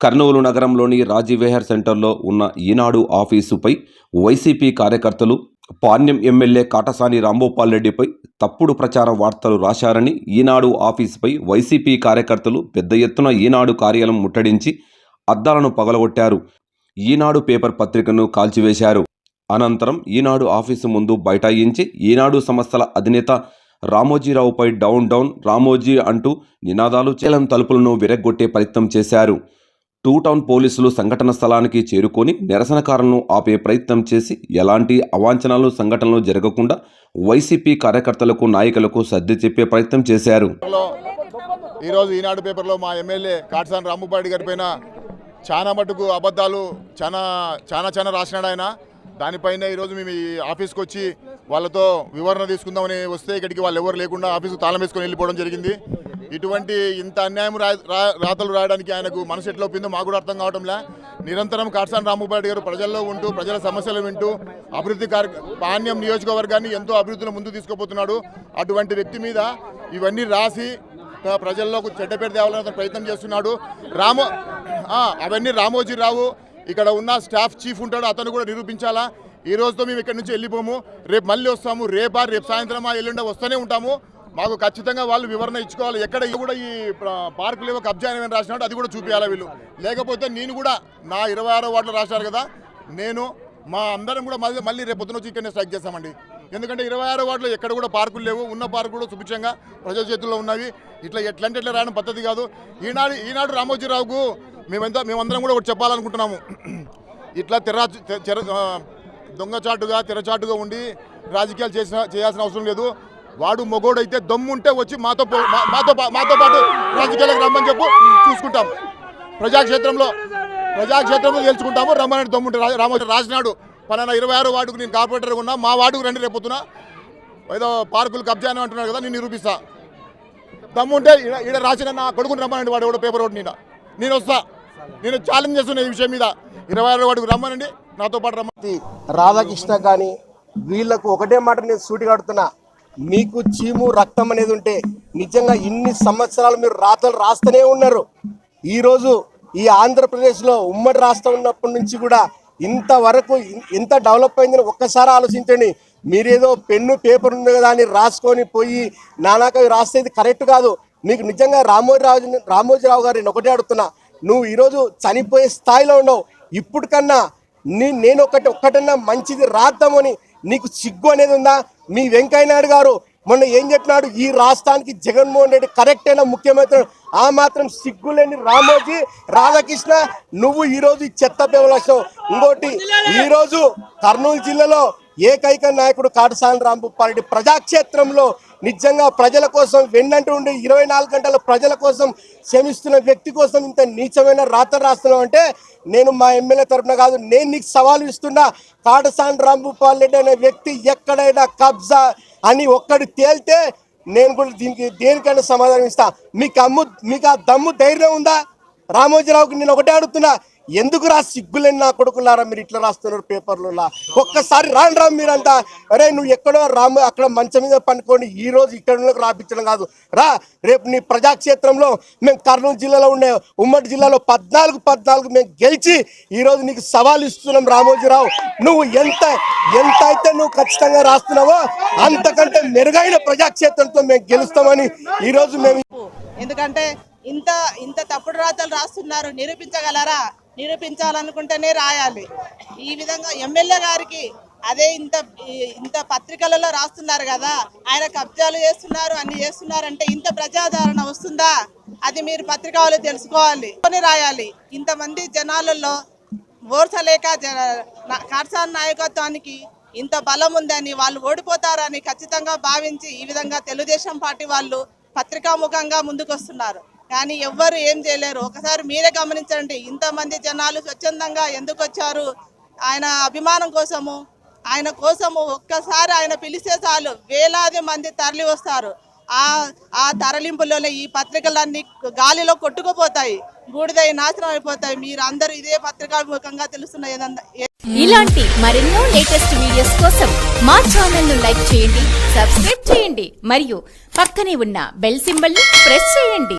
కర్నూలు నగరంలోని రాజీవేహర్ సెంటర్లో ఉన్న ఈనాడు ఆఫీసుపై వైసీపీ కార్యకర్తలు పాణ్యం ఎమ్మెల్యే కాటసాని రాంభూపాల్ రెడ్డిపై తప్పుడు ప్రచార వార్తలు రాశారని ఈనాడు ఆఫీసుపై వైసీపీ కార్యకర్తలు పెద్ద ఎత్తున ఈనాడు కార్యాలయం ముట్టడించి అద్దాలను పగలగొట్టారు. ఈనాడు పేపర్ పత్రికను కాల్చివేశారు. అనంతరం ఈనాడు ఆఫీసు ముందు బైఠాయించి ఈనాడు సంస్థల అధినేత రామోజీరావుపై డౌన్ డౌన్ రామోజీ అంటూ నినాదాలు చేలం తలుపులను విరగ్గొట్టే ప్రయత్నం చేశారు. టూ టౌన్ పోలీసులు సంఘటన స్థలానికి చేరుకొని నిరసనకారులను ఆపే ప్రయత్నం చేసి ఎలాంటి అవాంఛనాలు సంఘటనలు జరగకుండా వైసీపీ కార్యకర్తలకు నాయకులకు సర్ది చెప్పే ప్రయత్నం చేశారు. ఈరోజు ఈనాడు పేపర్లో మా ఎమ్మెల్యే కాటసాని రాంభూపాడి గారి పైన చాలా మటుకు అబద్ధాలు చాలా చాలా చాలా రాసినాడు ఆయన. దానిపైన ఈరోజు మేము ఈ ఆఫీస్కి వచ్చి వాళ్ళతో వివరణ తీసుకుందామని వస్తే ఇక్కడికి వాళ్ళు ఎవరు లేకుండా ఆఫీస్కు తాళం వేసుకొని వెళ్ళిపోవడం జరిగింది. ఇటువంటి ఇంత అన్యాయం రాతలు రాయడానికి ఆయనకు మనసు ఎట్లా ఒప్పిందో మాకు కూడా అర్థం కావడంలా నిరంతరం కాటసాని రాంభూపాడి గారు ప్రజల్లో ఉంటూ ప్రజల సమస్యలు వింటూ అభివృద్ధి కార్య పాణ్యం నియోజకవర్గాన్ని ఎంతో అభివృద్ధిలో ముందు తీసుకుపోతున్నాడు. అటువంటి వ్యక్తి మీద ఇవన్నీ రాసి ప్రజల్లోకి చెడ్డపేట తేవాలని అతను ప్రయత్నం చేస్తున్నాడు. రామో అవన్నీ అవన్నీ రామోజీరావు ఇక్కడ ఉన్న స్టాఫ్ చీఫ్ ఉంటాడు అతను కూడా నిరూపించాలా. ఈ రోజుతో మేము ఇక్కడి నుంచి వెళ్ళిపోము. రేపు మళ్ళీ వస్తాము. రేపా రేపు సాయంత్రమా ఎల్లుండ వస్తూనే ఉంటాము. మాకు ఖచ్చితంగా వాళ్ళు వివరణ ఇచ్చుకోవాలి. ఎక్కడ కూడా ఈ పార్కులు ఏవో కబ్జా అని రాసినాడు అది కూడా చూపించాలి వీళ్ళు. లేకపోతే నేను కూడా నా ఇరవై ఆరో వార్డులో రాశారు కదా నేను మా అందరం కూడా మళ్ళీ మళ్ళీ రేపు పొద్దున వచ్చి ఇక్కడనే స్ట్రైక్ చేస్తామండి. ఎందుకంటే ఇరవై ఆరో వార్డులో ఎక్కడ కూడా పార్కులు లేవు ఉన్న పార్కు కూడా సుభిక్షంగా ప్రజల చేతుల్లో ఉన్నవి. ఇట్లా ఎట్లంటే ఎట్లా రాయడం పద్ధతి కాదు. ఈనాడు ఈనాడు రామోజీరావుకు మేమంతా మేమందరం కూడా ఒకటి చెప్పాలనుకుంటున్నాము. ఇట్లా తెర దొంగచాటుగా తెరచాటుగా ఉండి రాజకీయాలు చేసిన చేయాల్సిన అవసరం లేదు. వాడు మొగోడైతే దమ్ముంటే వచ్చి మాతో మాతో మాతో పాటు రాజకీయాలకు రమ్మని చెప్పు చూసుకుంటాం. ప్రజాక్షేత్రంలో ప్రజాక్షేత్రంలో గెలుచుకుంటాము రమ్మని దమ్ముంటే రామ రాసినాడు. పలానా ఇరవై ఆరు వార్డుకు నేను కార్పొరేటర్ ఉన్నా మా వార్డుకు రండి రేపొద్దున ఏదో పార్కులు కబ్జా అని అంటున్నారు కదా నేను నిరూపిస్తా. దమ్ముంటే ఈడ ఈడ రాసిన నా కొడుకుని రమ్మనండి వాడు ఎవడో పేపర్ ఒకటి నేను నేను వస్తా. నేను ఛాలెంజ్ చేస్తున్నా ఈ విషయం మీద. ఇరవై ఆరు వాడికి రమ్మనండి నాతో పాటు రమ్మ రాధాకృష్ణ కానీ వీళ్ళకు ఒకటే మాట నేను సూటిగా అడుగుతున్నా. మీకు చీము రక్తం అనేది ఉంటే నిజంగా ఇన్ని సంవత్సరాలు మీరు రాతలు రాస్తూనే ఉన్నారు. ఈరోజు ఈ ఆంధ్రప్రదేశ్లో ఉమ్మడి రాష్ట్రం ఉన్నప్పటి నుంచి కూడా ఇంతవరకు ఎంత డెవలప్ అయిందని ఒక్కసారి ఆలోచించండి. మీరేదో పెన్ను పేపర్ ఉంది కదా అని రాసుకొని పోయి నానాక రాసేది కరెక్ట్ కాదు. మీకు నిజంగా రామోజీరావు రామోజీరావు గారు నేను ఒకటే అడుగుతున్నా. నువ్వు ఈరోజు చనిపోయే స్థాయిలో ఉండవు. ఇప్పటికన్నా నీ నేను ఒకటి ఒక్కటన్నా మంచిది రాద్దామని నీకు సిగ్గు అనేది ఉందా? మీ వెంకయ్య నాయుడు గారు మొన్న ఏం చెప్పినాడు? ఈ రాష్ట్రానికి జగన్మోహన్ రెడ్డి కరెక్ట్ అయిన ముఖ్యమంత్రి. ఆ మాత్రం సిగ్గులేని రామోజీ రాధాకృష్ణ నువ్వు ఈరోజు ఈ చెత్త పేవలసం ఇంకోటి ఈరోజు కర్నూలు జిల్లాలో ఏకైక నాయకుడు కాటసాని రాంభూపారెడ్డి ప్రజాక్షేత్రంలో నిజంగా ప్రజల కోసం వెన్నంటూ ఉండి ఇరవై నాలుగు గంటల ప్రజల కోసం శ్రమిస్తున్న వ్యక్తి కోసం ఇంత నీచమైన రాత రాస్తున్నావు అంటే నేను మా ఎమ్మెల్యే తరపున కాదు నేను నీకు సవాలు ఇస్తున్నా. కాటసాని రాంభూపాల్ రెడ్డి అనే వ్యక్తి ఎక్కడైనా కబ్జా అని ఒక్కడు తేలితే నేను కూడా దీనికి దేనికైనా సమాధానం ఇస్తా. మీకు అమ్ము మీకు ఆ దమ్ము ధైర్యం ఉందా? రామోజీరావుకి నేను ఒకటే అడుగుతున్నా. ఎందుకు రా సిగ్గులేని నా కొడుకున్నారా మీరు ఇట్లా రాస్తున్నారు పేపర్లలో? ఒక్కసారి రాను రా మీరంతా. అరే నువ్వు ఎక్కడో రాము అక్కడ మంచం మీద పండుకొని ఈ రోజు ఇక్కడ రాపించడం కాదు. రా రేపు నీ ప్రజాక్షేత్రంలో మేము కర్నూలు జిల్లాలో ఉండే ఉమ్మడి జిల్లాలో పద్నాలుగు పద్నాలుగు మేము గెలిచి ఈ రోజు నీకు సవాల్ ఇస్తున్నాం రామోజీరావు. నువ్వు ఎంత ఎంత అయితే నువ్వు ఖచ్చితంగా రాస్తున్నావో అంతకంటే మెరుగైన ప్రజాక్షేత్రంతో మేము గెలుస్తామని ఈరోజు మేము ఎందుకంటే ఇంత ఇంత తప్పుడు రాతలు రాస్తున్నారు. నిరూపించగలరా? నిరూపించాలనుకుంటేనే రాయాలి. ఈ విధంగా ఎమ్మెల్యే గారికి అదే ఇంత ఇంత పత్రికలలో రాస్తున్నారు కదా ఆయన కబ్జాలు చేస్తున్నారు అన్ని చేస్తున్నారంటే ఇంత ప్రజాదరణ వస్తుందా? అది మీరు పత్రిక వాళ్ళు తెలుసుకోవాలి. కొని రాయాలి. ఇంతమంది జనాలలో ఓర్చలేక కార్సాన్ నాయకత్వానికి ఇంత బలం ఉందని వాళ్ళు ఓడిపోతారని ఖచ్చితంగా భావించి ఈ విధంగా తెలుగుదేశం పార్టీ వాళ్ళు పత్రికాముఖంగా ముందుకొస్తున్నారు. కానీ ఎవ్వరు ఏం చేయలేరు. ఒకసారి మీరే గమనించండి. ఇంతమంది జనాలు స్వచ్ఛందంగా ఎందుకు వచ్చారు? ఆయన అభిమానం కోసము ఆయన కోసము ఒక్కసారి ఆయన పిలిస్తే చాలు. వేలాది మంది తరలి వస్తారు. ఆ ఆ తరలింపులోనే ఈ పత్రికలన్నీ గాలిలో కొట్టుకుపోతాయి. బూడిదై నాశనం అయిపోతాయి. మీరు అందరూ ఇదే పత్రికాభిముఖంగా తెలుస్తున్న ఇలాంటి మరెన్నో లేటెస్ట్ వీడియోస్ కోసం మా ఛానల్ను లైక్ చేయండి సబ్స్క్రైబ్ చేయండి మరియు పక్కనే ఉన్న బెల్ సింబల్ ప్రెస్ చేయండి.